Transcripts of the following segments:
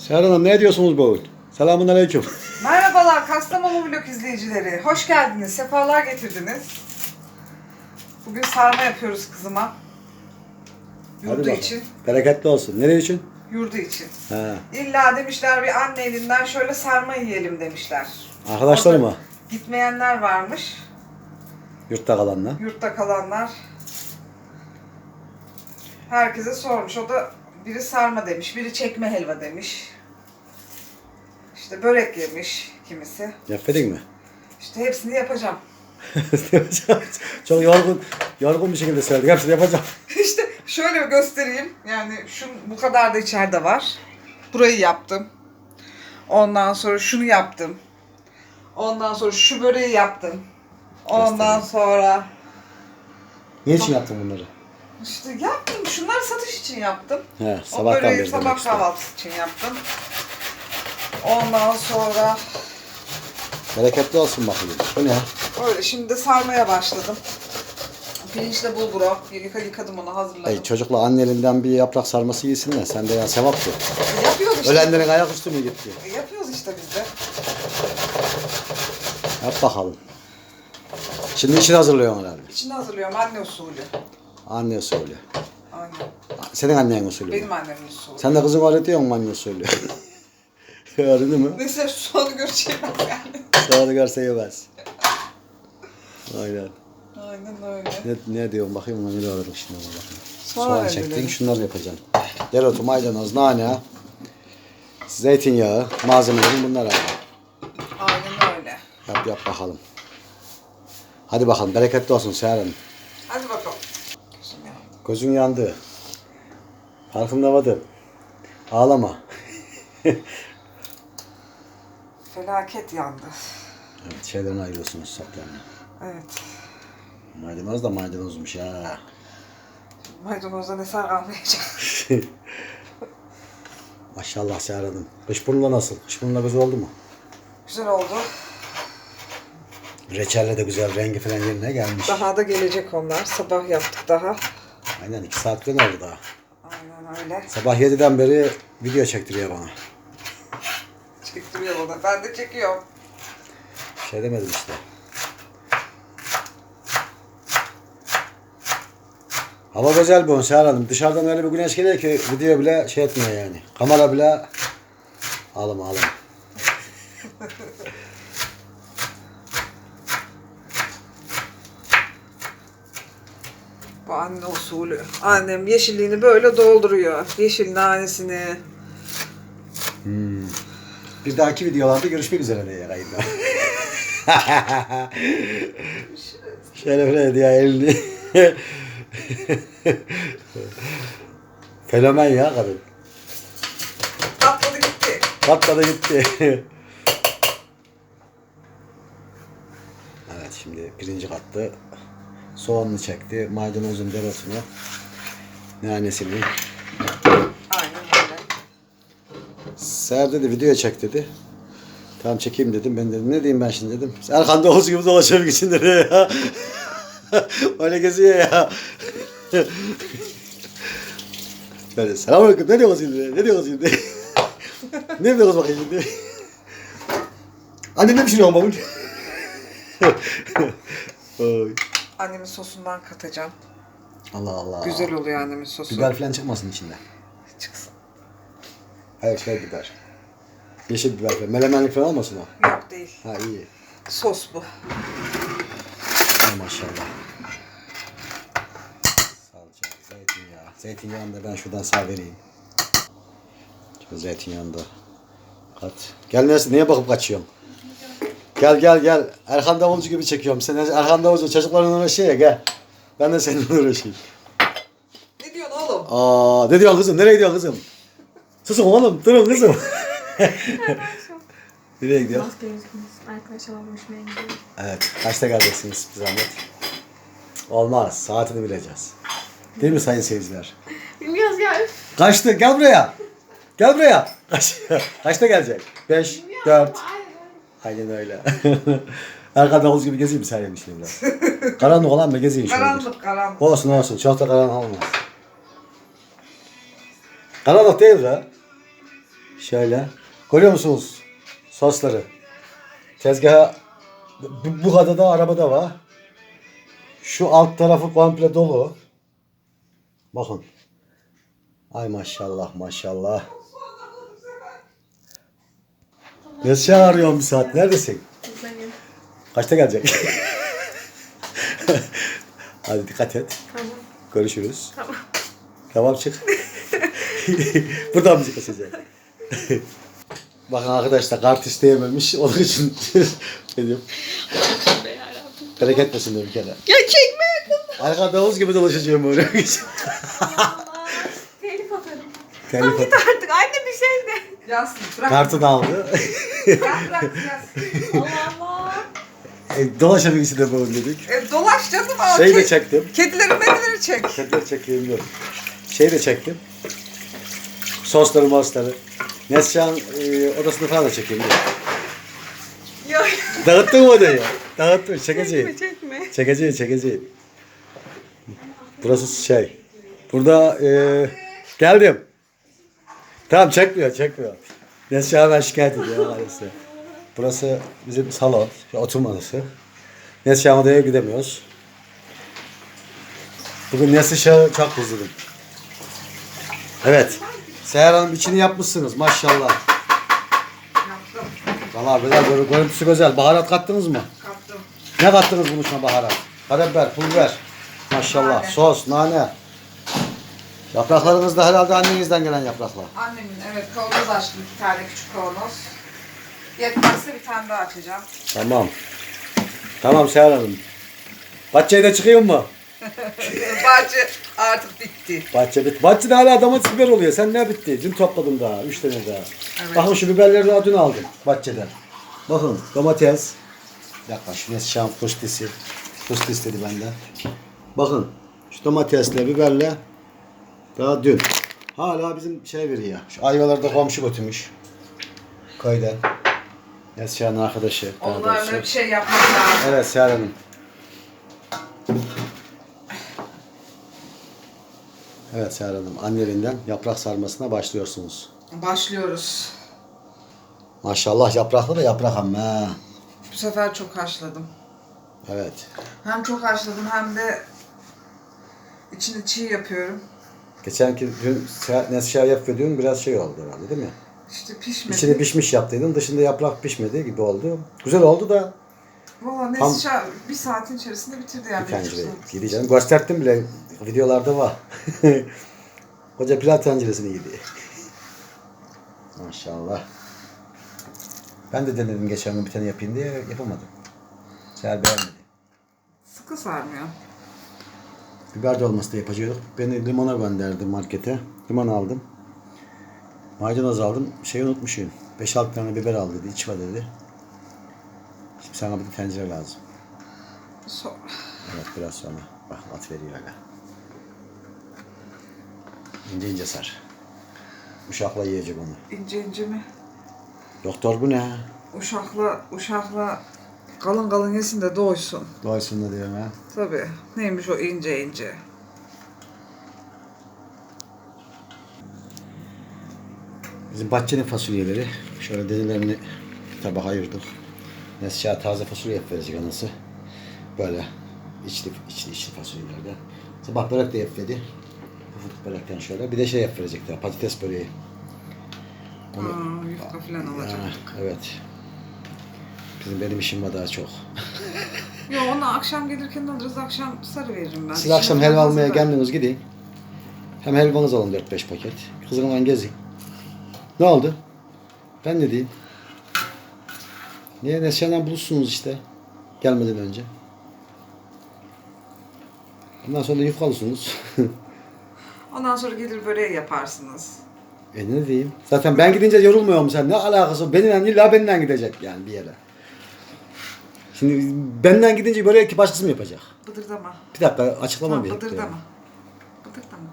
Serhan Hanım ne diyorsunuz bugün? Selamun aleyküm. Merhabalar Kastamonu Vlog izleyicileri. Hoş geldiniz, sefalar getirdiniz. Bugün sarma yapıyoruz kızıma. Hadi Yurdu bakalım. için. Bereketli olsun. Nereye için? Yurdu için. Ha. İlla demişler bir anne elinden şöyle sarma yiyelim demişler. Arkadaşlar mı? Gitmeyenler varmış. Yurtta kalanlar. Yurtta kalanlar. Herkese sormuş. O da biri sarma demiş, biri çekme helva demiş. İşte börek yemiş kimisi. Yapmadın mı? İşte hepsini yapacağım. Çok yorgun, yorgun bir şekilde söyledik. Hepsini yapacağım. İşte şöyle göstereyim. Yani şu bu kadar da içeride var. Burayı yaptım. Ondan sonra şunu yaptım. Ondan sonra şu böreği yaptım. Ondan sonra Ne için yaptın bunları? İşte yaptım. Şunları satış için yaptım. He, O sabahtan böreği sabah istedim. kahvaltısı için yaptım. Ondan sonra Bereketli olsun bakayım. Bu ne? öyle şimdi de sarmaya başladım. Pirinçle bulgur o. Yıka yıkadım onu hazırladım. Ey çocukla anne elinden bir yaprak sarması yesinler. Sen de ya sevap bu. Yapıyoruz işte. Ölenlerin ayak üstü mü gitti? Yapıyoruz işte biz de. Yap bakalım. Şimdi için hazırlıyorsun herhalde. İçini hazırlıyorum anne usulü. Anne usulü. Aynen. Senin annen usulü. Benim annemin usulü. Sen de kızım öğretiyor musun anne usulü? Öğrendin mi? Neyse soğanı göreceğim yani. Sonra görse yemez. Aynen. Aynen öyle. Ne, ne diyorum bakayım ona ne öğrettik şimdi ona bakayım. Soğan Soğan çektin şunları yapacaksın. Dereotu, maydanoz, nane, zeytinyağı, malzemelerin bunlar abi. Aynen öyle. Yap yap bakalım. Hadi bakalım bereketli olsun Seher Hanım. Hadi bakalım. Gözün yandı. Farkında mıydın? Ağlama. Felaket yandı. Evet, şeyden ayırıyorsunuz saplarını. Evet. Maydanoz da maydanozmuş ha. Maydanozdan eser almayacak. Maşallah Seher Hanım. Kışburnula nasıl? Kışburnula güzel oldu mu? Güzel oldu. Reçelle de güzel rengi falan yerine gelmiş. Daha da gelecek onlar. Sabah yaptık daha. Aynen iki saatten oldu daha. Aynen öyle. Sabah 7'den beri video çektiriyor bana. Çektiriyor bana. Ben de çekiyorum. Bir şey demedim işte. Hava güzel bu Seher Hanım. Dışarıdan öyle bir güneş geliyor ki video bile şey etmiyor yani. Kamera bile ağlama ağlama. Bu anne usulü. Annem yeşilliğini böyle dolduruyor. Yeşil nanesini. Bir dahaki videolarda görüşmek üzere diye yayında. Şöyle böyle diye elini. Fenomen ya kadın. Atladı gitti. Patladı gitti. evet şimdi birinci kattı. Soğanını çekti. Maydanozun deresini. Nanesini. Aynen öyle. Ser dedi video çek dedi. Tamam çekeyim dedim. Ben dedim ne diyeyim ben şimdi dedim. Erkan Doğuz gibi dolaşıyor için dedi ya. Öyle geziyor ya. Böyle selamünaleyküm ne diyorsun şimdi? Ne diyorsun şimdi? ne diyorsun bakayım şimdi? Anne ne pişiriyorsun babun? Oy. Annemin sosundan katacağım. Allah Allah. Güzel oluyor annemin sosu. Biber falan çıkmasın içinde. Çıksın. Hayır şey biber. Yeşil biber falan. Melemenlik falan olmasın o. Yok değil. Ha iyi. Sos bu. Hay maşallah. Salça, zeytinyağı. Zeytinyağını da ben şuradan sağ vereyim. Şu zeytinyağını da kat. Gel? Niye bakıp kaçıyorsun? Gel gel gel. Erhan Davulcu gibi çekiyorum. Sen Erhan Davulcu çocuklarla uğraşıyor ya gel. Ben de seninle uğraşayım. Ne diyorsun oğlum? Aa, ne diyorsun kızım? Nereye gidiyorsun kızım? Susun oğlum. Durun kızım. Nereye gidiyor? Gidiyor. Evet. Kaçta geleceksiniz bir zahmet? Olmaz. Saatini bileceğiz. Değil mi sayın seyirciler? Bilmiyoruz ya. Kaçtı? Gel buraya. Gel buraya. Kaç, kaçta gelecek? 5, 4, Aynen öyle. Erkan Davuz gibi gezeyim sen yemiş biraz? Karanlık olan mı gezeyim şöyle? bir. Karanlık karanlık. Olsun olsun. Çok da karanlık olmaz. Karanlık değil de. Şöyle. Görüyor musunuz? Sosları. Tezgaha bu, bu kadar da arabada var. Şu alt tarafı komple dolu. Bakın. Ay maşallah maşallah. Ne çağırıyorsun bir saat? Neredesin? Buradayım. Kaçta gelecek? Hadi dikkat et. Tamam. Görüşürüz. Tamam. Tamam çık. Buradan müzik açacak. Bakın arkadaşlar kart isteyememiş. Onun için dedim. Bereket versin de bir kere. Ya çekme yakın. Arka davuz gibi dolaşacağım böyle. Telif atarım. Telefon. Artık anne bir şey de. Yasin bırak. Kartını aldı. Bırak bırak Yasin. Allah Allah. e, de böyle dedik. E, dolaş canım ama Şey de ke- çektim. Kedileri medileri çek. Kediler çekeyim diyorum. Şey de çektim. Sosları mosları. Neslihan e, odasını falan da çekeyim diyorum. Ya. Dağıttın mı odayı? Dağıttım. Çekeceğim. Çekme çekme. Çekeceğim, çekeceğim. Burası şey. Burada e, geldim. Tamam çekmiyor, çekmiyor. Nesli hemen şikayet ediyor maalesef. Burası bizim salon, oturma odası. Nesli odaya gidemiyoruz. Bugün Nesli Şah'ı çok üzüldüm. Evet. Seher Hanım içini yapmışsınız maşallah. Yaptım. Valla güzel, böyle görüntüsü güzel. Baharat kattınız mı? Kaptım. Ne kattınız bunun içine baharat? Karabiber, pul biber. Maşallah. Nane. Sos, nane. Yapraklarınız da herhalde annenizden gelen yapraklar. Annemin evet kavanoz açtım iki tane küçük kavanoz. Yetmezse bir tane daha açacağım. Tamam. Tamam Seher Hanım. Bahçeye de çıkıyor mu? Bahçe artık bitti. Bahçe bit. Bahçede hala domates biber oluyor. Sen ne bitti? Dün topladım daha. Üç tane daha. Evet. Bakın şu biberleri daha dün aldım bahçeden. Bakın domates. Bir dakika şu ne şam fıstisi. Fıstıs dedi benden. Bakın şu domatesle biberle daha dün. Hala bizim şey veriyor. Şu ayvalarda komşu götürmüş. Köyden. Neslihan'ın arkadaşı. daha Onlarla doğrusu. bir şey yapmak lazım. Evet Seher Hanım. Evet Seher Hanım. Annelinden yaprak sarmasına başlıyorsunuz. Başlıyoruz. Maşallah yapraklı da yaprak ama. Bu sefer çok haşladım. Evet. Hem çok haşladım hem de içini çiğ yapıyorum. Geçenki dün Neslihan yapıyordun biraz şey oldu herhalde değil mi? İşte pişmedi. İçini pişmiş yaptıydın. Dışında yaprak pişmedi gibi oldu. Güzel oldu da Valla Neslihan bir saatin içerisinde bitirdi yani. bir tencere yedi canım. Gösterdim bile. Videolarda var. Koca pilav tenceresini yedi. Maşallah. Ben de denedim geçen gün bir tane yapayım diye yapamadım. Seher beğenmedi. Sıkı sarmıyor. Biber dolması da yapacaktık. Beni limona gönderdi markete. Limon aldım. Maydanoz aldım. Şeyi unutmuşum. 5-6 tane biber al dedi. İç var dedi. Şimdi sana bir tencere lazım. So Evet biraz sonra. Bak at veriyor hala. İnce ince sar. Uşakla yiyecek onu. ince ince mi? Doktor bu ne? Uşakla, uşakla kalın kalın yesin de doysun. Doysun da diyorum ha. Tabii. Neymiş o ince ince. Bizim bahçenin fasulyeleri. Şöyle denilerini tabak ayırdık. Nesliha taze fasulye yap verecek anası. Böyle içli içli içli fasulyelerden. Sabah börek de yap verdi. Pufuduk börekten şöyle. Bir de şey yap verecekler. Patates böreği. Onu- Aa, yufka falan olacak. Ha, evet. Bizim benim işim var daha çok. Yo onu akşam gelirken alırız. Akşam sarı veririm ben. Siz akşam helva almaya kendiniz gidin. Hem helvanız alın 4-5 paket. Kızınla gezin. Ne oldu? Ben ne diyeyim? Niye Neslihan'la buluşsunuz işte. Gelmeden önce. Ondan sonra da yufkalısınız. Ondan sonra gelir böreği yaparsınız. e ne diyeyim? Zaten ben gidince yorulmuyor mu sen? Ne alakası? Benimle illa benden gidecek yani bir yere. Şimdi benden gidince böyle ki başkası mı yapacak? Bıdırdama. Bir dakika açıklama Tamam, bir yaptı bıdırdama. Bıdırdama.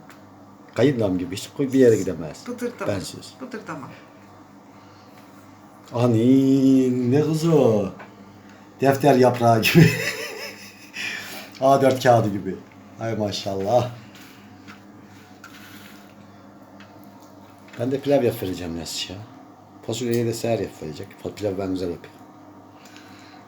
Kayınlam gibi hiç bir yere gidemez. Bıdırdama. Bensiz. Bıdırdama. Ani ne kızı o? Defter yaprağı gibi. A4 kağıdı gibi. Ay maşallah. Ben de pilav yap vereceğim Nesli'ye. Fasulyeyi de seher yapacak. Pilav ben güzel yapıyorum.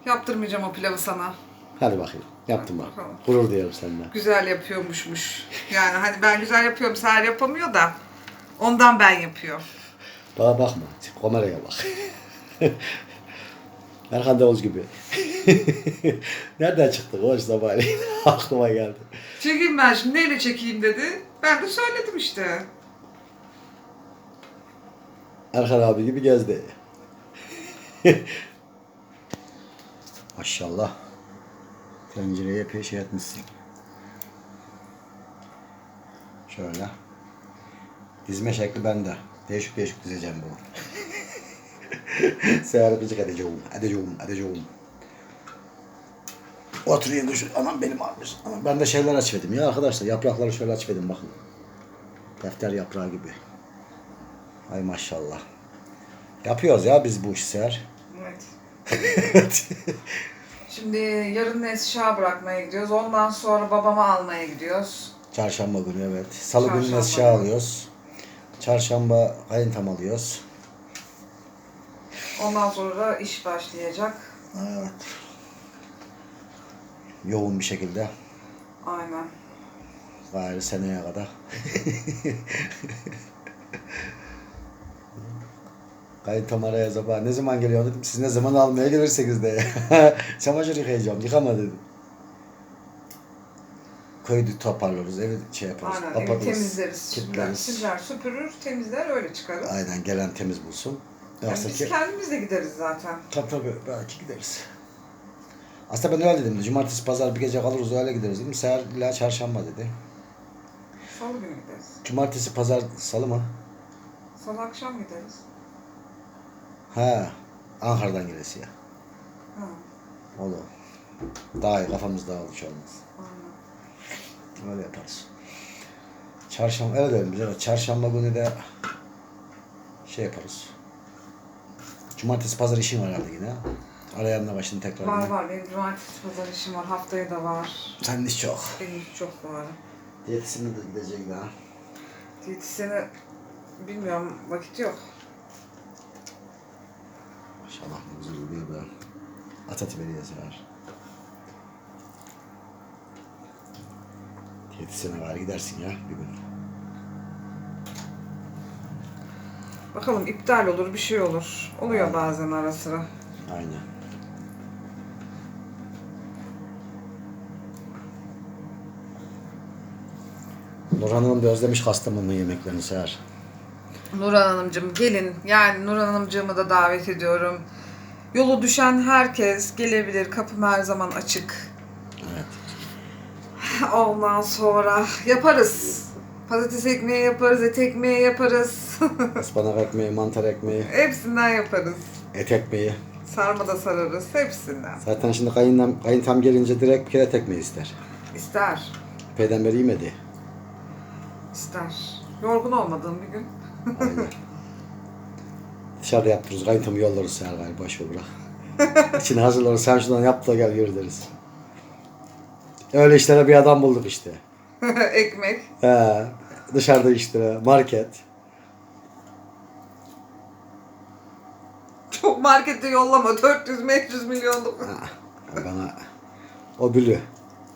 Yaptırmayacağım o pilavı sana. Hadi bakayım. Yaptım bak. Bakalım. Gurur duyuyorum senden. Güzel yapıyormuşmuş. Yani hani ben güzel yapıyorum, Seher yapamıyor da. Ondan ben yapıyorum. Bana bakma. Kameraya bak. Erkan Davuz gibi. Nereden çıktı o sabahleyin? Aklıma geldi. Çekeyim ben şimdi neyle çekeyim dedi. Ben de söyledim işte. Erkan abi gibi gezdi. Maşallah. Tencereye epey şey etmişsin. Şöyle. Dizme şekli bende. Değişik değişik dizeceğim bunu. Gıcık edeceğim. Edeceğim. Edeceğim. Oturayım düşün. Anam benim almış. Anam ben de şeyler açmadım ya arkadaşlar. Yaprakları şöyle açmadım bakın. Defter yaprağı gibi. Ay maşallah. Yapıyoruz ya biz bu işi Seher. Evet. Şimdi yarın eşya bırakmaya gidiyoruz. Ondan sonra babamı almaya gidiyoruz. Çarşamba günü evet. Salı günü Çarşamba günü. alıyoruz. Çarşamba kayıntam alıyoruz. Ondan sonra da iş başlayacak. Evet. Yoğun bir şekilde. Aynen. Gayrı seneye kadar. Kayıntam araya sabah ne zaman geliyor dedim. Siz ne zaman almaya gelirseniz de. Çamaşır yıkayacağım. Yıkama dedim. Köyü toparlarız. Evi şey yaparız. Aynen. Evi kapatırız, temizleriz. kilitleriz. Siler, süpürür, temizler öyle çıkarız. Aynen gelen temiz bulsun. Yani Yoksa biz ki... kendimiz de gideriz zaten. Tabii tabii belki gideriz. Aslında ben öyle dedim. Cumartesi pazar bir gece kalırız öyle gideriz dedim. Seher illa çarşamba dedi. Salı günü gideriz. Cumartesi pazar salı mı? Salı akşam gideriz. He. Ankara'dan gelesi ya. Ha, Olur. Daha iyi kafamız dağılmış olmaz. aynen. Öyle yaparız. Çarşamba öyle dedim biz evet. Çarşamba günü de şey yaparız. Cumartesi pazar işim var herhalde yine. Arayanla başını tekrar. Var yine. var. Benim cumartesi pazar işim var. Haftaya da var. Senin iş çok. Benim iş çok var. Diyetisine de gidecek daha. Diyetisyene bilmiyorum vakit yok. Maşallah ne güzel oluyor be. Atatü veriyor sever. Diyetisyene var gidersin ya bir gün. Bakalım iptal olur bir şey olur. Oluyor bazen ara sıra. Aynen. Nurhan Hanım da özlemiş Kastamonu yemeklerini sever. Nurhan Hanımcığım gelin. Yani Nurhan Hanımcığımı da davet ediyorum. Yolu düşen herkes gelebilir. Kapım her zaman açık. Evet. Ondan sonra yaparız. Patates ekmeği yaparız, et ekmeği yaparız. Ispanak ekmeği, mantar ekmeği, Hepsinden yaparız. et ekmeği. Sarma da sararız. Hepsinden. Zaten şimdi kayınlam, kayıntam gelince direkt bir kere et ekmeği ister. İster. Epeyden beri yemedi. ister. Yorgun olmadığım bir gün. Dışarıda yaptırırız. Kayıntamı yollarız seher galiba. Ver bırak. İçini hazırlarız. Sen şuradan yap da gel deriz. Öyle işlere bir adam bulduk işte. Ekmek. He, dışarıda işte market. Çok markete yollama. 400-500 milyonluk. Ha, bana o bülü.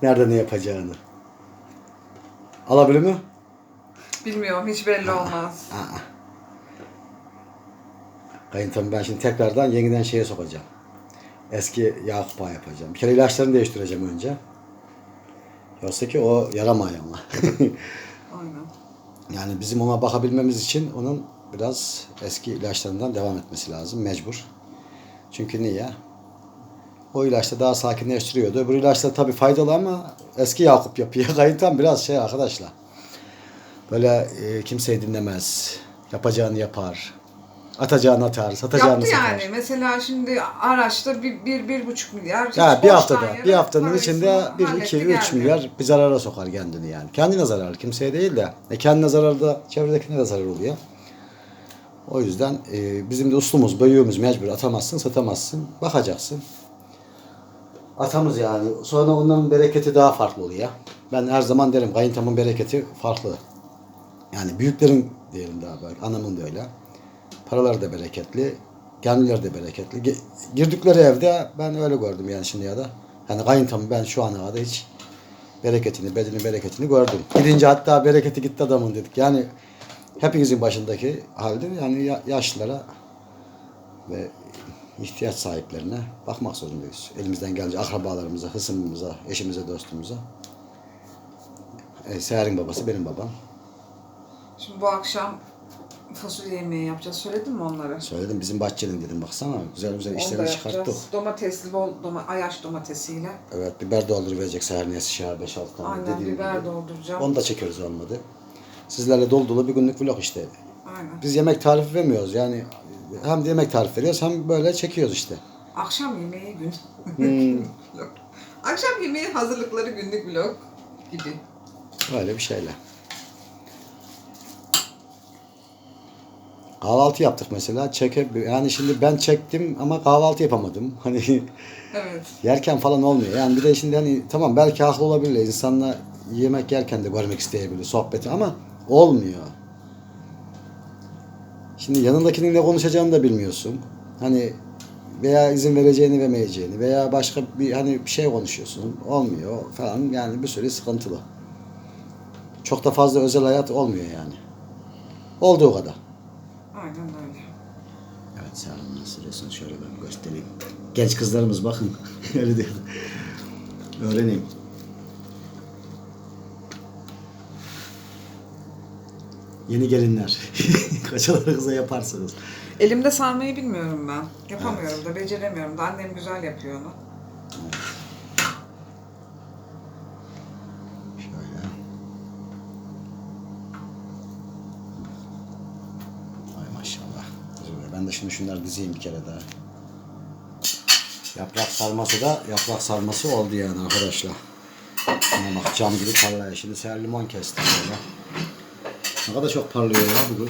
Nerede ne yapacağını. Alabilir mi? Bilmiyorum. Hiç belli olmaz. Aa. Kayıntam ben şimdi tekrardan yeniden şeye sokacağım. Eski Ağa yapacağım. Bir kere ilaçlarını değiştireceğim önce. Yoksa ki o yaramıyor ama. Aynen. yani bizim ona bakabilmemiz için onun biraz eski ilaçlarından devam etmesi lazım. Mecbur. Çünkü niye? O ilaçta daha sakinleştiriyordu. Öbür ilaçlar tabii faydalı ama eski Yakup yapıyor. Kayıntam biraz şey arkadaşlar. Böyle e, kimseyi dinlemez. Yapacağını yapar. Atacağını atar. Satacağını Yaptı satar. yani. Mesela şimdi araçta bir, bir, bir buçuk milyar. hiç Ya bir haftada, yere bir haftanın parasını içinde 1, halletti 2, 3 geldi. milyar bir zarara sokar kendini yani. Kendine zarar, kimseye değil de. E kendine zarar da çevredekine de zarar oluyor. O yüzden e, bizim de uslumuz, bölüğümüz mecbur. Atamazsın, satamazsın. Bakacaksın. Atamız yani. Sonra onların bereketi daha farklı oluyor. Ben her zaman derim kayıntamın bereketi farklı. Yani büyüklerin diyelim daha belki. Anamın da öyle. Paralar da bereketli. Kendileri de bereketli. Girdikleri evde ben öyle gördüm yani şimdi ya da. Yani kayıntamı ben şu ana kadar hiç bereketini, bedeni bereketini gördüm. Gidince hatta bereketi gitti adamın dedik. Yani hepinizin başındaki halde yani ya- yaşlılara ve ihtiyaç sahiplerine bakmak zorundayız. Elimizden gelince akrabalarımıza, hısımımıza, eşimize, dostumuza. E, Seher'in babası benim babam. Şimdi bu akşam fasulye yemeği yapacağız. Söyledin mi onları? Söyledim bizim bahçenin dedim baksana güzel güzel Onu da işleri çıkarttık. yapacağız. Domatesli, bol doma, ayaş domatesiyle. Evet biber dolduruverecek Seher Niyesi Şahar 5-6 tane Aynen dediğim biber gibi. dolduracağım. Onu da çekiyoruz olmadı. Sizlerle dolu dolu bir günlük vlog işte. Aynen. Biz yemek tarifi vermiyoruz yani hem yemek tarifi veriyoruz hem böyle çekiyoruz işte. Akşam yemeği gün. Hmm. Akşam yemeği hazırlıkları günlük vlog gibi. öyle bir şeyle. Kahvaltı yaptık mesela. Çeke, yani şimdi ben çektim ama kahvaltı yapamadım. Hani Evet. yerken falan olmuyor. Yani bir de şimdi hani tamam belki haklı olabilir. İnsanlar yemek yerken de görmek isteyebilir sohbeti ama olmuyor. Şimdi yanındakinin ne konuşacağını da bilmiyorsun. Hani veya izin vereceğini vermeyeceğini veya başka bir hani bir şey konuşuyorsun. Olmuyor falan yani bir sürü sıkıntılı. Çok da fazla özel hayat olmuyor yani. Olduğu kadar. Aynen öyle. Evet sen nasıl sürüyorsun şöyle ben göstereyim. Genç kızlarımız bakın. Öyle değil. Öğreneyim. Yeni gelinler. Kaçaları kıza yaparsınız. Elimde sarmayı bilmiyorum ben. Yapamıyorum da, beceremiyorum da. Annem güzel yapıyor onu. Şöyle. Ay maşallah. Şimdi şunları dizeyim bir kere daha. Yaprak sarması da yaprak sarması oldu yani arkadaşlar. Şuna bak cam gibi parlıyor. Şimdi seher limon kestim böyle. Ne kadar çok parlıyor ya bugün.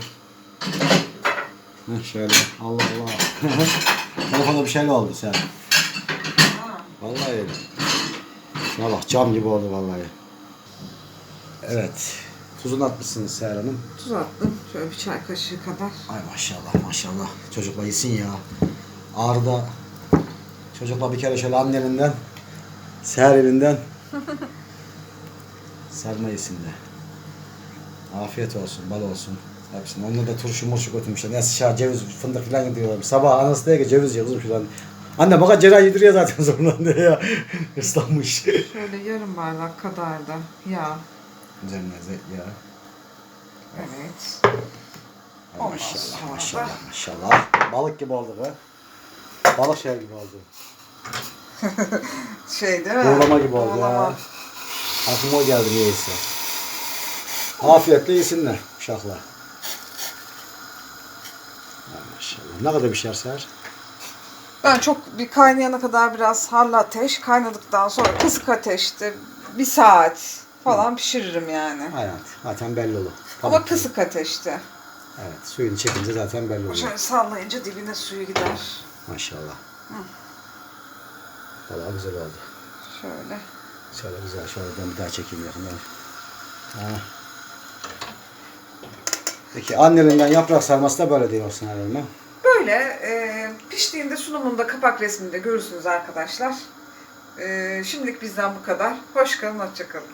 Heh, şöyle. Allah Allah. Telefona bir şeyle oldu sen. Vallahi öyle. Şuna bak cam gibi oldu vallahi. Evet. Tuzunu atmışsınız Seher Hanım. Tuz attım. Şöyle bir çay kaşığı kadar. Ay maşallah maşallah. Çocukla yesin ya. Ağrıda çocukla bir kere şöyle anne elinden Seher elinden sarma yesin de. Afiyet olsun, bal olsun. Hepsine. Onunla da turşu murşu götürmüşler. Neyse şah ceviz, fındık falan diyorlar. Sabah anası diyor ki ceviz ye kızım şuradan. Anne baka cerrah yediriyor zaten sonradan diyor ya. Islanmış. Şöyle yarım bardak kadar da yağ. Üzerine zeyt ya. Evet. Ondan maşallah sonra maşallah da- maşallah. Balık gibi oldu be. Balık şey gibi oldu. Şey değil mi? Buğulama gibi oldu Buğulama. ya. Aklıma o geldi niyeyse. Afiyetle yesinler uşaklar. Ay maşallah. Ne kadar bir şey ser? Ben çok bir kaynayana kadar biraz harlı ateş. Kaynadıktan sonra kısık ateşte bir saat falan pişiririm yani. Hayat. Zaten belli olur. Ama ki. kısık ateşte. Evet. Suyunu çekince zaten belli oluyor. Şöyle sallayınca dibine suyu gider. Maşallah. Valla güzel oldu. Şöyle. Şöyle güzel. Şöyle ben bir daha çekeyim yakından. Ha. Peki annelinden yaprak sarması da böyle diyorsun herhalde. Böyle e, piştiğinde sunumunda kapak resminde görürsünüz arkadaşlar. E, şimdilik bizden bu kadar. Hoş kalın, hoşça kalın.